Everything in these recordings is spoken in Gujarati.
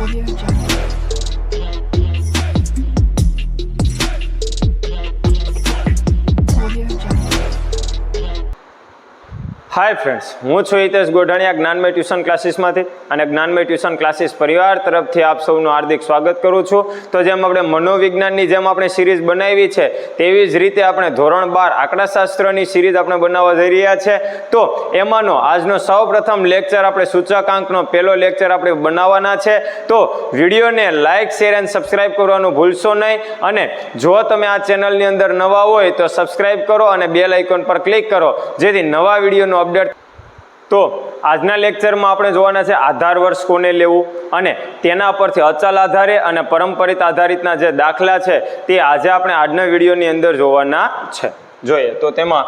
Audio હાય ફ્રેન્ડ્સ હું છું હિતેશ ગોઢાણીયા, જ્ઞાનમય ટ્યુશન ક્લાસીસમાંથી અને જ્ઞાનમય ટ્યુશન ક્લાસીસ પરિવાર તરફથી આપ સૌનું હાર્દિક સ્વાગત કરું છું. તો જેમ આપણે મનોવિજ્ઞાનની જેમ આપણે સિરીઝ બનાવી છે, તેવી જ રીતે આપણે ધોરણ બાર આંકડાશાસ્ત્રની સિરીઝ આપણે બનાવવા જઈ રહ્યા છે. તો એમાંનો આજનો સૌ પ્રથમ લેક્ચર આપણે સૂચકાંકનો પહેલો લેક્ચર આપણે બનાવવાના છે. તો વિડીયોને લાઇક શેર એન્ડ સબસ્ક્રાઈબ કરવાનું ભૂલશો નહીં અને જો તમે આ ચેનલની અંદર નવા હોય તો સબસ્ક્રાઈબ કરો અને બેલ આઇકોન પર ક્લિક કરો. જેથી નવા વિડીયોનો અપડેટ. તો આજના લેક્ચરમાં આપણે જોવાના છે આધાર વર્ષ કોને લેવું અને તેના પરથી અચલ આધારે અને પરંપરિત આધારિતના જે દાખલા છે તે આજે આપણે આજના વિડીયોની અંદર જોવાના છે. જોઈએ, તો તેમાં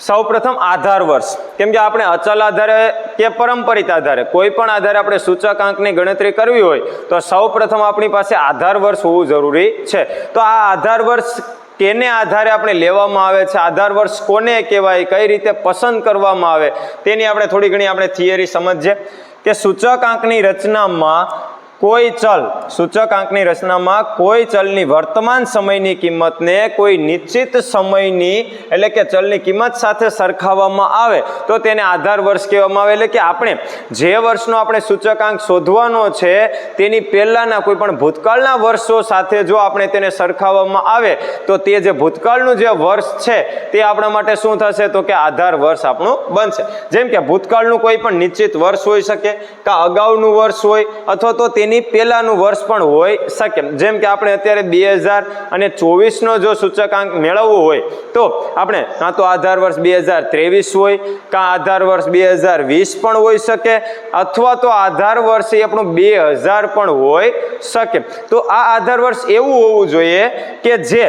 સૌ આધાર વર્ષ. કેમ કે આપણે અચલ આધારે કે પરંપરિત આધારે, કોઈ પણ આધારે આપણે સૂચકાંકની ગણતરી કરવી હોય, તો સૌ આપણી પાસે આધાર વર્ષ હોવું જરૂરી છે. તો આ આધાર વર્ષ કેને આધારે આપણે લેવામાં આવે છે. આધાર વર્ષ કોને કહેવાય, કઈ રીતે પસંદ કરવામાં આવે, તેની આપણે થોડી ઘણી આપણે થિયરી સમજીએ. કે સૂચકાંકની રચનામાં કોઈ ચલ, સૂચકાંકની રચનામાં કોઈ ચલની વર્તમાન સમયની કિંમતને કોઈ નિશ્ચિત સમયની, એટલે કે ચલની કિંમત સાથે સરખાવવામાં આવે, તો તેને આધાર વર્ષ કહેવામાં આવે. એટલે કે આપણે જે વર્ષનો આપણે સૂચકાંક શોધવાનો છે, તેની પહેલાંના કોઈ પણ ભૂતકાળના વર્ષો સાથે જો આપણે તેને સરખાવવામાં આવે, તો તે જે ભૂતકાળનું જે વર્ષ છે, તે આપણા માટે શું થશે? તો કે આધાર વર્ષ આપણું બનશે. જેમ કે ભૂતકાળનું કોઈ પણ નિશ્ચિત વર્ષ હોઈ શકે, કે અગાઉનું વર્ષ હોય, અથવા તો તેની પહેલાંનું વર્ષ પણ હોઈ શકે. જેમ કે આપણે અત્યારે બે હજાર અને ચોવીસનો જો સૂચકાંક મેળવવો હોય, તો આપણે કાં તો આધાર વર્ષ બે હજાર ત્રેવીસ હોય, કાં આધાર વર્ષ બે હજાર વીસ પણ હોઈ શકે, અથવા તો આધાર વર્ષ એ આપણું બે હજાર પણ હોઈ શકે. તો આ આધાર વર્ષ એવું હોવું જોઈએ કે જે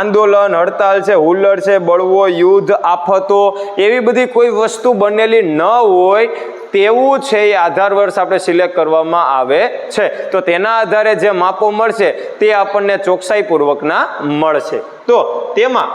આંદોલન, હડતાલ છે, હુલ્લડ છે, બળવો, યુદ્ધ, આફતો એવી બધી કોઈ વસ્તુ બનેલી ન હોય તેવું છે એ આધાર વર્ષ આપણે સિલેક્ટ કરવામાં આવે છે. તો તેના આધારે જે માપો મળશે તે આપણને ચોકસાઈપૂર્વકના મળશે. તો તેમાં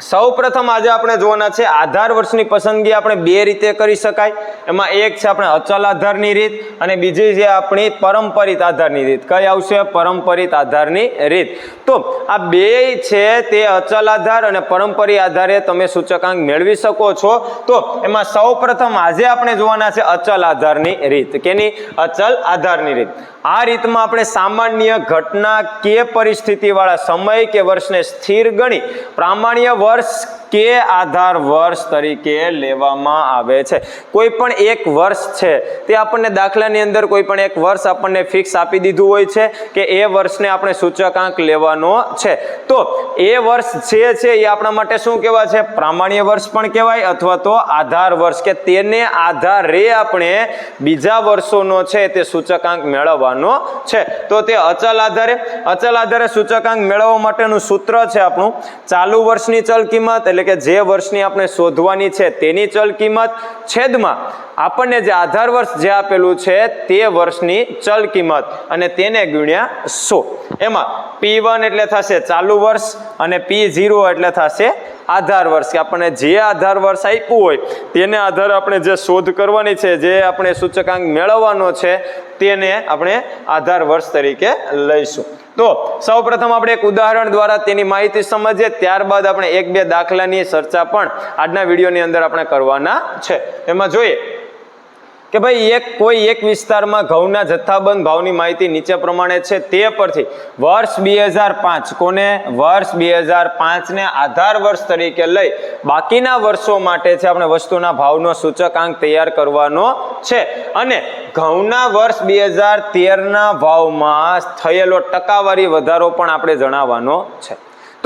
સૌ પ્રથમ આજે આપણે જોવાના છે આધાર વર્ષની પસંદગી આપણે બે રીતે કરી શકાય. એમાં એક છે આપણે અચલ આધારની રીત અને બીજી છે આપણી પરંપરિત આધારની રીત. કઈ આવશે? પરંપરિત આધારની રીત. તો આ બે છે તે અચલ આધાર અને પરંપરી આધારે તમે સૂચકાંક મેળવી શકો છો. તો એમાં સૌ પ્રથમ આજે આપણે જોવાના છે અચલ આધારની રીત. કેની? અચલ આધારની રીત. આ રીતમાં આપણે સામાન્ય ઘટના કે પરિસ્થિતિવાળા સમય કે વર્ષને સ્થિર ગણી પ્રામાણ્ય વર્ષ કે આધાર વર્ષ તરીકે લેવામાં આવે છે? કોઈ પણ એક વર્ષ છે, તે આપણને દાખલાની અંદર કોઈ પણ એક વર્ષ આપણને ફિક્સ આપી દીધું હોય છે કે એ વર્ષને આપણે સૂચકાંક લેવાનો છે. તો એ વર્ષ જે છે એ આપણા માટે શું કહેવાય છે? પ્રામાણ્ય વર્ષ પણ કહેવાય અથવા તો આધાર વર્ષ, કે તેને આધારે આપણે બીજા વર્ષોનો છે તે સૂચકાંક મેળવવાનો છે. તો તે અચલ આધારે અચલ આધારે સૂચકાંક મેળવવા માટેનું સૂત્ર છે આપણું. ચાલુ વર્ષની ચલ કિંમત એટલે કે જે વર્ષની આપણે શોધવાની છે તેની ચલ કિંમત છેદમાં આપણને જે આધાર વર્ષ જે આપેલું છે તે વર્ષની ચલ કિંમત અને તેને ગુણ્યા સો. એમાં પી વન એટલે થશે ચાલુ વર્ષ અને પી ઝીરો એટલે થશે આધાર વર્ષ. કે આપણને જે આધાર વર્ષ આપ્યું હોય તેને આધારે આપણે જે શોધ કરવાની છે, જે આપણે સૂચકાંક મેળવવાનો છે, તેને આપણે આધાર વર્ષ તરીકે લઈશું. તો સૌપ્રથમ આપણે એક ઉદાહરણ દ્વારા તેની માહિતી સમજીએ, ત્યારબાદ આપણે એક બે દાખલાની ચર્ચા પણ આજના વિડીયોની અંદર આપણે કરવાના છે. એમાં જોઈએ કે ભાઈ, એક કોઈ એક વિસ્તારમાં ઘઉંના જથ્થાબંધ ભાવની માહિતી નીચે પ્રમાણે છે તે પરથી વર્ષ બે હજાર પાંચ કોને? વર્ષ બે હજાર પાંચને આધાર વર્ષ તરીકે લઈ બાકીના વર્ષો માટે છે આપણે વસ્તુના ભાવનો સૂચકાંક તૈયાર કરવાનો છે. અને ઘઉંના વર્ષ બે હજાર તેરના ભાવમાં થયેલો ટકાવારી વધારો પણ આપણે જણાવવાનો છે.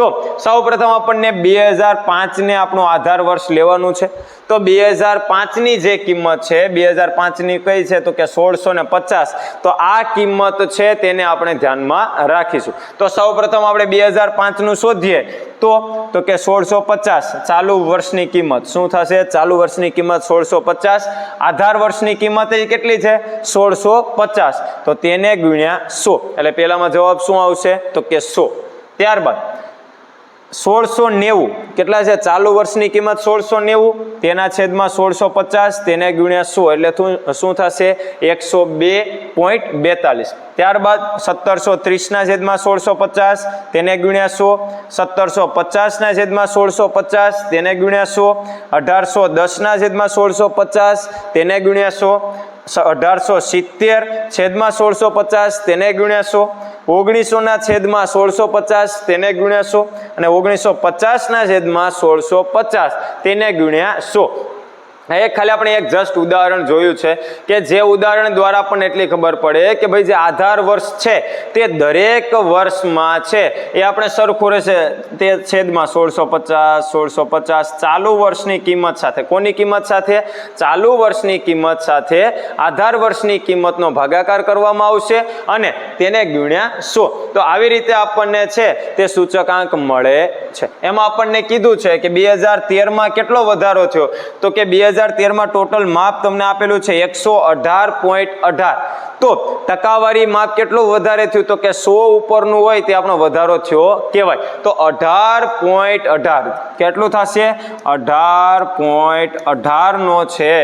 તો સૌપ્રથમ આપણને બે હજાર પાંચને આપણો આધાર વર્ષ લેવાનું છે. તો બે હજાર પાંચની જે કિંમત છે, બે હજાર પાંચની કઈ છે? તો કે સોળસો ને પચાસ. તો આ કિંમત છે તેને આપણે ધ્યાનમાં રાખીશું. તો સૌપ્રથમ આપણે બે હજાર પાંચનું શોધીએ. તો તો કે સોળસો પચાસ. ચાલુ વર્ષની કિંમત શું થશે? ચાલુ વર્ષની કિંમત સોળસો પચાસ. આધાર વર્ષની કિંમત કેટલી છે? સોળસો પચાસ. તો તેને ગુણ્યા સો. એટલે પહેલામાં જવાબ શું આવશે? તો કે સો. ત્યારબાદ સોળસો નેવું. કેટલા છે? ચાલુ વર્ષની કિંમત સોળસો નેવું. તેના છેદમાં સોળસો પચાસ, તેને ગુણ્યા સો. એટલે શું થશે? એકસો બે પોઈન્ટ બેતાલીસ. ત્યારબાદ સત્તરસો ત્રીસના છેદમાં સોળસો પચાસ, તેને ગુણ્યા સો. સત્તરસો પચાસના છેદમાં સોળસો પચાસ, તેને ગુણ્યા સો. અઢારસો દસના છેદમાં સોળસો પચાસ, તેને ગુણ્યા સો, અઢારસો સિત્તેર છેદમાં સોળસો પચાસ, તેને ગુણ્યા સો. ઓગણીસોના છેદમાં સોળસો પચાસ તેને ગુણ્યા સો અને ઓગણીસો પચાસના છેદમાં સોળસો પચાસ તેને ગુણ્યા સો. એ ખાલી આપણે એક જસ્ટ ઉદાહરણ જોયું છે કે જે ઉદાહરણ દ્વારા આપણને એટલી ખબર પડે કે ભાઈ જે આધાર વર્ષ છે, તે દરેક વર્ષમાં છે. એ આપણે સરખું રહેશે. તે છેદમાં સોળસો પચાસ સોળસો પચાસ ચાલુ વર્ષની કિંમત સાથે. કોની કિંમત સાથે? ચાલુ વર્ષની કિંમત સાથે આધાર વર્ષની કિંમતનો ભાગાકાર કરવામાં આવશે અને તેને ગુણ્યા સો. તો આવી રીતે આપણને છે, તે સૂચકાંક મળે છે. એમાં આપણને કીધું છે કે બે હજાર તેરમાં કેટલો વધારો થયો? તો કે બે હજાર તેરમાં ટોટલ માપ તમને આપેલું છે એકસો અઢાર પોઈન્ટ અઢાર. તો ટકાવારી માપ કેટલું વધારે થયું? તો કે સો ઉપરનું હોય તે આપણો વધારો થયો કહેવાય. તો અઢાર પોઈન્ટ અઢાર. કેટલું થશે? અઢાર પોઈન્ટ અઢારનો છે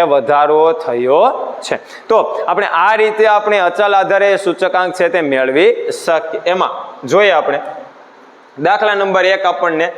એ વધારો થયો છે. તો આપણે આ રીતે આપણે અચલ આધારે સૂચકાંક છે તે મેળવી શકીએ. એમાં જોઈએ આપણે. દાખલા નંબર એક આપણને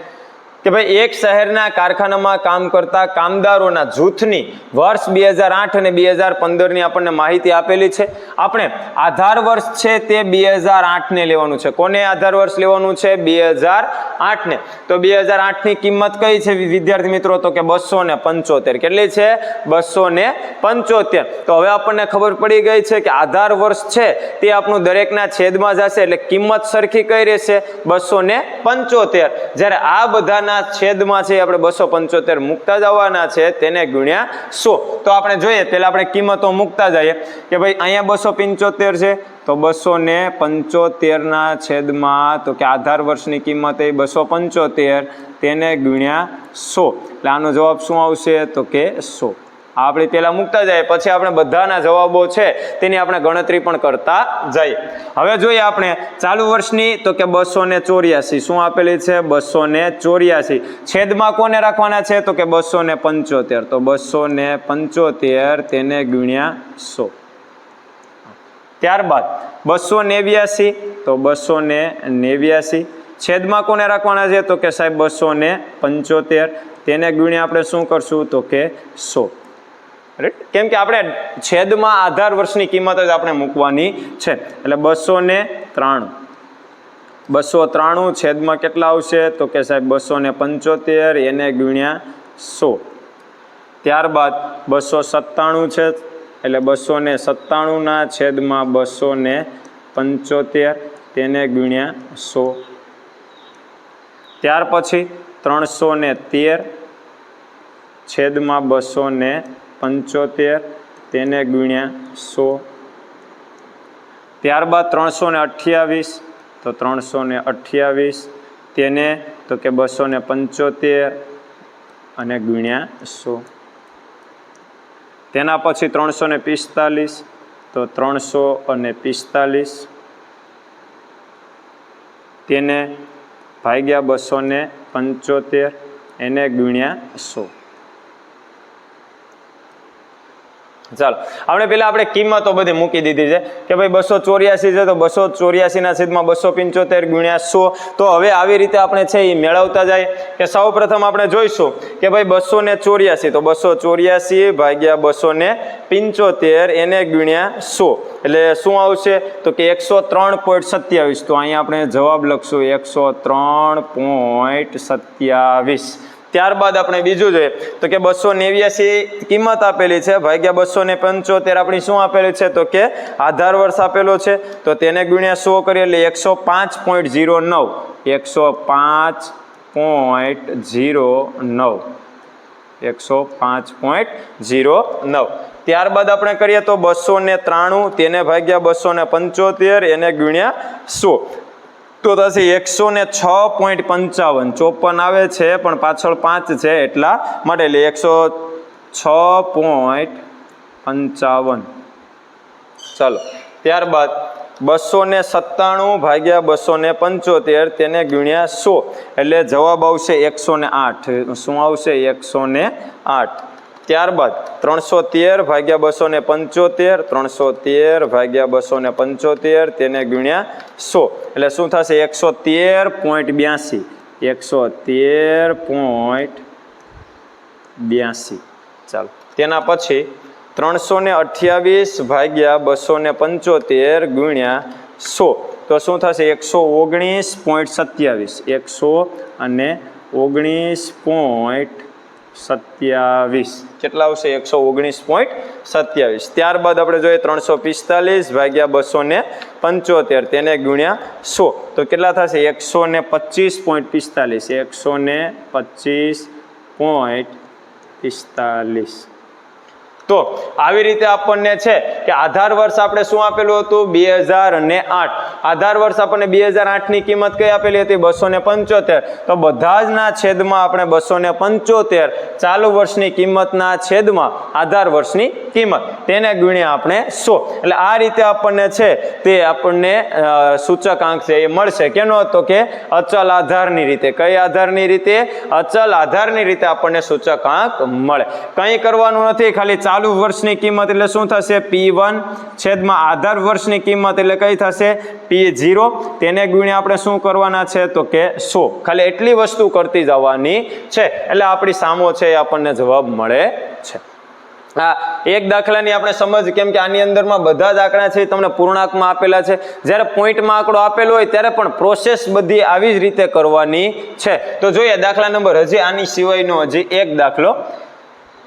કે ભાઈ એક શહેરના કારખાનામાં કામ કરતા કામદારોના જૂથની વર્ષ બે હજાર આઠ અને બે હજાર પંદરની આપણને માહિતી આપેલી છે. આપણે આધાર વર્ષ છે તે બે હજાર આઠને લેવાનું છે. કોને આધાર વર્ષ લેવાનું છે? બે હજાર આઠને. તો બે હજાર આઠની કિંમત કઈ છે? વિદ્યાર્થી મિત્રો, તો કે બસો ને પંચોતેર. કેટલી છે? બસો ને પંચોતેર. તો હવે આપણને ખબર પડી ગઈ છે કે આધાર વર્ષ છે તે આપણું દરેકના છેદમાં જશે એટલે કિંમત સરખી કઈ રહેશે? બસો ને પંચોતેર. જ્યારે આ બધાના છેદમાં છે, આપણે બસો પંચોતેર મૂકતા જવાના છે, તેને ગુણ્યા સો. તો આપણે જોઈએ, પહેલાં આપણે કિંમતો મૂકતા જઈએ. કે ભાઈ, અહીંયા બસો પંચોતેર છે, તો બસો ને પંચોતેરના છેદમાં, તો કે આધાર વર્ષની કિંમત એ બસો પંચોતેર, તેને ગુણ્યા સો. એટલે આનો જવાબ શું આવશે? તો કે સો. આપણે પહેલાં મૂકતા જાય, પછી આપણે બધાના જવાબો છે, તેની આપણે ગણતરી પણ કરતા જઈએ. હવે જોઈએ આપણે, ચાલુ વર્ષની તો કે બસો ને ચોર્યાસી, શું આપેલી છે? બસો ને ચોર્યાસી. છેદમાં કોને રાખવાના છે? તો કે બસો ને પંચોતેર. તો બસો ને પંચોતેર તેને ગુણ્યા સો. ત્યારબાદ, બસો નેવ્યાસી, તો બસો ને નેવ્યાસી. છેદમાં કોને રાખવાના છે? તો કે સાહેબ બસો ને પંચોતેર. તેને ગુણ્યા આપણે શું કરશું? તો કે સો. રાઈટ કેમ કે આપણે છેદમાં આધાર વર્ષની કિંમત જ આપણે મૂકવાની છે. એટલે બસો ને ત્રાણું. બસો ત્રાણું છેદમાં કેટલા આવશે? તો કે સાહેબ બસો ને પંચોતેર, એને ગુણ્યા સો. ત્યારબાદ બસો સત્તાણું છે, એટલે બસો ને સત્તાણુંના છેદમાં બસો ને પંચોતેર, તેને ગુણ્યા સો. ત્યાર પછી ત્રણસો ને તેર છેદમાં બસો ને પંચોતેર, તેને ગુણ્યા સો. ત્યારબાદ ત્રણસો ને અઠ્યાવીસ, તો ત્રણસો ને અઠ્યાવીસ. તેને, તો કે બસો ને પંચોતેર અને ગુણ્યા સો. તેના પછી ત્રણસો ને પિસ્તાલીસ, તો ત્રણસો અને પિસ્તાલીસ. તેને ભાગ્યા બસો ને પંચોતેર, એને ગુણ્યા સો. ચાલો, આપણે પેલા આપણે કિંમતો બધી મૂકી દીધી છે કે ભાઈ બસો ચોર્યાસી છે તો બસો ચોર્યાસીના છેદમાં બસો પંચોતેર ગુણ્યા સો. તો હવે આવી રીતે આપણે છે એ મેળવતા જાય કે સૌ પ્રથમ આપણે જોઈશું કે ભાઈ બસો ને ચોર્યાસી, તો બસો ચોર્યાસી ભાગ્યા બસો ને પંચોતેર એને ગુણ્યા સો. એટલે શું આવશે? તો કે એકસો ત્રણ પોઈન્ટ સત્યાવીસ. તો અહીંયા આપણે જવાબ લખશું એકસો ત્રણ પોઈન્ટ સત્યાવીસ. ત્યારબાદ આપણે બીજું જોઈએ. તો કે બસો નેવ્યાસી કિંમત આપેલી છે. ભાગ્યા બસો ને પંચોતેર આપણી શું આપેલી છે? તો કે આધાર વર્ષ આપેલો છે. તો તેને ગુણ્યા સો કરીએ એટલે એકસો પાંચ પોઈન્ટ ઝીરો નવ. એકસો પાંચ પોઈન્ટ ઝીરો નવ. એકસો પાંચ પોઈન્ટ ઝીરો નવ. ત્યારબાદ આપણે કરીએ તો બસો ને ત્રાણું. તેને ભાગ્યા બસો ને પંચોતેર, એને ગુણ્યા સો. તો થશે એકસો ને છ પોઈન્ટ પંચાવન. ચોપન આવે છે, પણ પાછળ પાંચ છે એટલા માટે એટલે એકસો છ પોઈન્ટ પંચાવન. ચાલો, ત્યારબાદ બસો ને સત્તાણું ભાગ્યા બસો ને પંચોતેર, તેને ગુણ્યા સો. એટલે જવાબ આવશે એકસો ને આઠ. શું આવશે? એકસો ને આઠ. ત્યારબાદ ત્રણસો તેર ભાગ્યા બસો ને પંચોતેર ત્રણસો તેર ભાગ્યા બસો ને પંચોતેર, તેને ગુણ્યા સો. એટલે શું થશે? એકસો તેર પોઈન્ટ બ્યાસી. એકસો તેર પોઈન્ટ બ્યાસી. ચાલો. તેના પછી ત્રણસો ને અઠ્યાવીસ ભાગ્યા બસો ને પંચોતેર ગુણ્યા સો. તો શું થશે? એકસો ઓગણીસ પોઈન્ટ સત્યાવીસ. એકસો અને ઓગણીસ પોઈન્ટ સત્યાવીસ. કેટલા આવશે? એકસો ઓગણીસ પોઈન્ટ સત્યાવીસ. ત્યારબાદ આપણે જોઈએ ત્રણસો પિસ્તાલીસ ભાગ્યા બસો ને પંચોતેર. તેને ગુણ્યા સો. તો કેટલા થશે? એકસો ને પચીસ પોઈન્ટ પિસ્તાલીસ. એકસો ને પચીસ પોઈન્ટ પિસ્તાલીસ. તો આવી રીતે આપણને છે કે આધાર વર્ષ આપણે શું આપેલું હતું? બે હજાર અને આઠ. આધાર વર્ષ આપણને બે હજાર આઠની કિંમત કઈ આપેલી હતી? બસો ને પંચોતેર. તો બધા જ ના છેદમાં આપણે બસો ને પંચોતેર ચાલુ વર્ષની કિંમતના છેદમાં આધાર વર્ષની કિંમત. તેને ગુણ્યા આપણે સો. એટલે આ રીતે આપણને છે તે આપણને સૂચકાંક છે એ મળશે. કેનો હતો કે અચલ આધારની રીતે. કઈ આધારની રીતે? અચલ આધારની રીતે આપણને સૂચકાંક મળે. કંઈ કરવાનું નથી, ખાલી ચાલુ વર્ષની કિંમત એટલે શું થશે? પી વન છેદમાં આધાર વર્ષની કિંમત એટલે કઈ થશે? P zero. તેને ગુણ્યા આપણે શું કરવાના છે? તો કે સો. ખાલી એટલી વસ્તુ કરતી જવાની છે. એટલે આપણી સામો છે એ આપણને જવાબ મળે છે. હા એક દાખલાની આપણે સમજ, કેમ કે આની અંદરમાં બધા જ આંકડા છે તમને પૂર્ણાંકમાં આપેલા છે. જ્યારે પોઈન્ટમાં આંકડો આપેલો હોય ત્યારે પણ પ્રોસેસ બધી આવી જ રીતે કરવાની છે. તો જોઈએ દાખલા નંબર. હજી આની સિવાયનો હજી એક દાખલો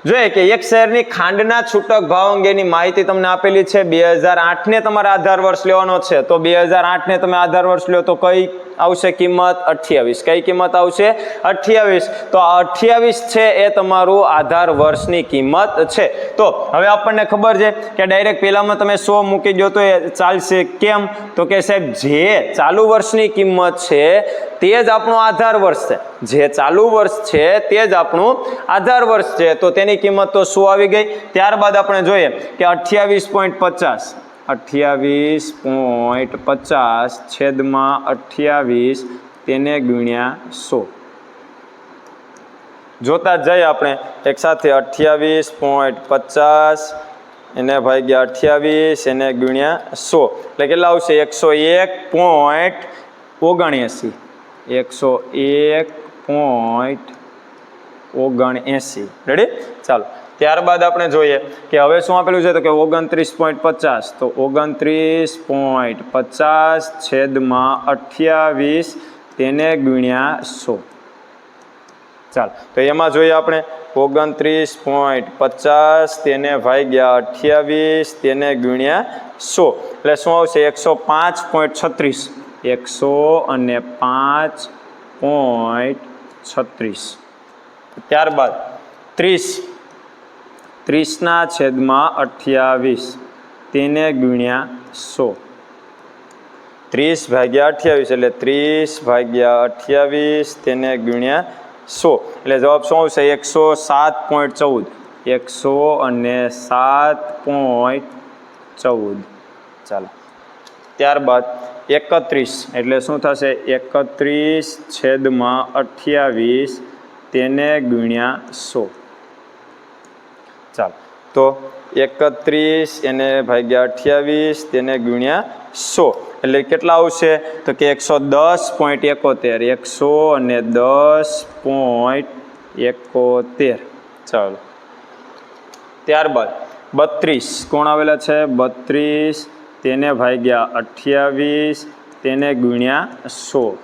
જોઈએ કે એક શહેરની ખાંડના છૂટક ભાવ અંગેની માહિતી તમને આપેલી છે, બે હજાર આઠને તમારે આધાર વર્ષ લેવાનો છે. તો બે હજાર આઠને તમે આધાર વર્ષ લો તો કઈ આવશે કિંમત? અઠ્યાવીસ. કઈ કિંમત આવશે? અઠ્યાવીસ. તો આ અઠ્યાવીસ છે એ તમારું આધાર વર્ષની કિંમત છે. તો હવે આપણને ખબર છે કે ડાયરેક્ટ પહેલામાં તમે સો મૂકી દો તો એ ચાલશે કેમ? તો કે સાહેબ, જે ચાલુ વર્ષની કિંમત છે તે જ આપણું આધાર વર્ષ છે. જે ચાલુ વર્ષ છે, તે જ આપણું આધાર વર્ષ છે. તો તેની કિંમત તો શું આવી ગઈ? ત્યારબાદ આપણે જોઈએ કે અઠ્યાવીસ પોઈન્ટ પચાસ. અઠ્યાવીસ પોઈન્ટ પચાસ છેદમાં અઠ્યાવીસ તેને ગુણ્યા સો. જોતા જઈએ આપણે એક સાથે અઠ્યાવીસ પોઈન્ટ પચાસ એને ભાગ્યા અઠ્યાવીસ એને ગુણ્યા સો. એટલે કેટલા આવશે? એકસો એક પોઈન્ટ ઓગણએંસી. એકસો એક પોઈન્ટ ઓગણએંસી. રેડી ચાલો. ત્યારબાદ આપણે જોઈએ કે હવે શું આપેલું છે તો કે ઓગણત્રીસ પોઈન્ટ પચાસ. તો ઓગણત્રીસ પોઈન્ટ પચાસ છેદમાં અઠ્યાવીસ તેને ગુણ્યા સો. ચાલો. તો એમાં જોઈએ આપણે ઓગણત્રીસ પોઈન્ટ પચાસ તેને ભાગ્યા અઠ્યાવીસ તેને ગુણ્યા સો. એટલે શું આવશે? એકસો પાંચ પોઈન્ટ છત્રીસ. એકસો અને પાંચ પોઈન્ટ છત્રીસ. ત્યારબાદ ત્રીસ. ત્રીસના છેદમાં અઠ્યાવીસ. તેને ગુણ્યા સો. ત્રીસ ભાગ્યા અઠ્યાવીસ એટલે ત્રીસ ભાગ્યા અઠ્યાવીસ તેને ગુણ્યા સો. એટલે જવાબ શું આવશે? એકસો સાત પોઈન્ટ ચૌદ. એકસો અને સાત પોઈન્ટ ચૌદ. ચાલો. ત્યારબાદ એકત્રીસ. એટલે શું થશે? એકત્રીસ છેદમાં અઠ્યાવીસ તેને ગુણ્યા સો. ચાલો. તો એકત્રીસ એને ભાગ્યા અઠ્યાવીસ તેને ગુણ્યા સો. એટલે કેટલા આવશે? તો કે એકસો દસ પોઈન્ટ એકોતેર. એકસો અને દસ પોઈન્ટ એકોતેર. ચાલો. ત્યારબાદ બત્રીસ. કોણ આવેલા છે? બત્રીસ તેને ભાગ્યા અઠ્યાવીસ, તેને ગુણ્યા સો.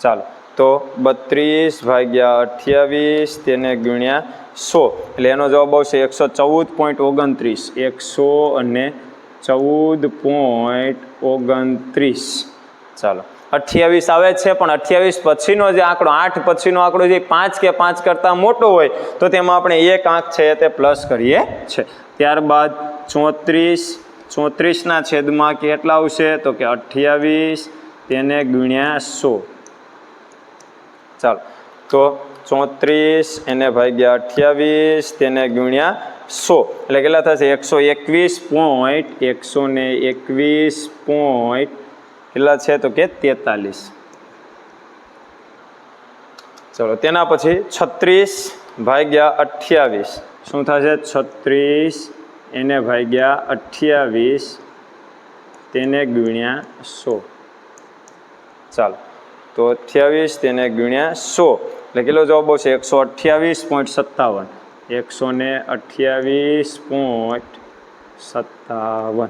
ચાલો, તો બત્રીસ ભાગ્યા અઠ્યાવીસ, તેને ગુણ્યા સો. એટલે એનો જવાબ આવશે એકસો ચૌદ પોઈન્ટ ઓગણત્રીસ. એકસો અને ચૌદ પોઈન્ટ ઓગણત્રીસ. ચાલો, અઠ્યાવીસ આવે છે, પણ અઠ્યાવીસ પછીનો જે આંકડો, આઠ પછીનો આંકડો જે પાંચ કે પાંચ કરતાં મોટો હોય, તો તેમાં આપણે એક આંક છે તે પ્લસ કરીએ છીએ. ત્યારબાદ ચોત્રીસ ચોત્રીસના છેદમાં કેટલા આવશે? તો કે અઠ્યાવીસ તેને ગુણ્યા સો. ચાલો, તો ચોત્રીસ એને ભાગ્યા અઠ્યાવીસ તેને ગુણ્યા સો. એટલે કેટલા થશે? એકસો એકવીસ પોઈન્ટ, એકસો ને એકવીસ પોઈન્ટ, કેટલા છે? તો કે તેતાલીસ. ચલો, તેના પછી છત્રીસ ભાગ્યા અઠ્યાવીસ. શું થશે? છત્રીસ એને ભાગ્યા અઠ્યાવીસ, તેને ગુણ્યા સો. ચાલો. તો અઠ્યાવીસ, તેને ગુણ્યા સો. એટલે કેટલો જવાબ આવશે? એકસો અઠ્યાવીસ પોઈન્ટ સત્તાવન. એકસો ને અઠ્યાવીસ પોઈન્ટ સત્તાવન.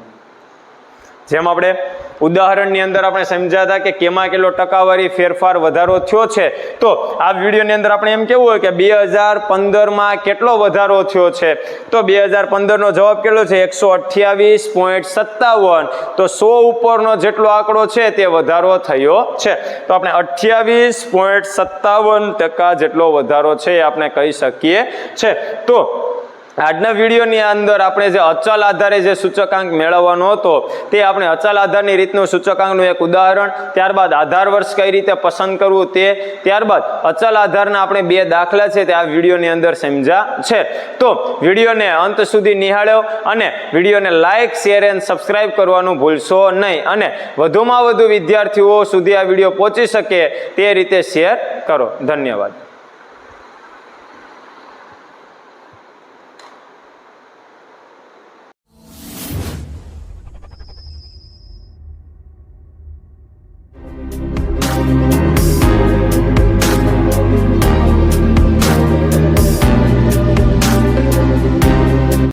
જેમ આપણે ઉદાહરણની અંદર આપણે સમજ્યા હતા કે કેમાં કેટલો ટકાવારી ફેરફાર વધારો થયો છે. તો આ વિડીયોની અંદર આપણે એમ કેવું હોય કે બે હજાર પંદરમાં કેટલો વધારો થયો છે? તો બે હજાર પંદરનો જવાબ કેટલો છે? એકસો અઠ્યાવીસ પોઈન્ટ સત્તાવન. તો સો ઉપરનો જેટલો આંકડો છે તે વધારો થયો છે. તો આપણે અઠ્યાવીસ પોઈન્ટ સત્તાવન ટકા જેટલો વધારો છે એ આપણે કહી શકીએ છે. તો આજના વિડીયોની અંદર આપણે જે અચલ આધારે જે સૂચકાંક મેળવવાનો હતો, તે આપણે અચલ આધારની રીતનું સૂચકાંકનું એક ઉદાહરણ, ત્યારબાદ આધાર વર્ષ કઈ રીતે પસંદ કરવું તે, ત્યારબાદ અચલ આધારના આપણે બે દાખલા છે તે આ વિડીયોની અંદર સમજ્યા છે. તો વિડીયોને અંત સુધી નિહાળ્યો અને વિડીયોને લાઇક શેર એન્ડ સબસ્ક્રાઇબ કરવાનું ભૂલશો નહીં અને વધુમાં વધુ વિદ્યાર્થીઓ સુધી આ વીડિયો પહોંચી શકે તે રીતે શેર કરો. ધન્યવાદ.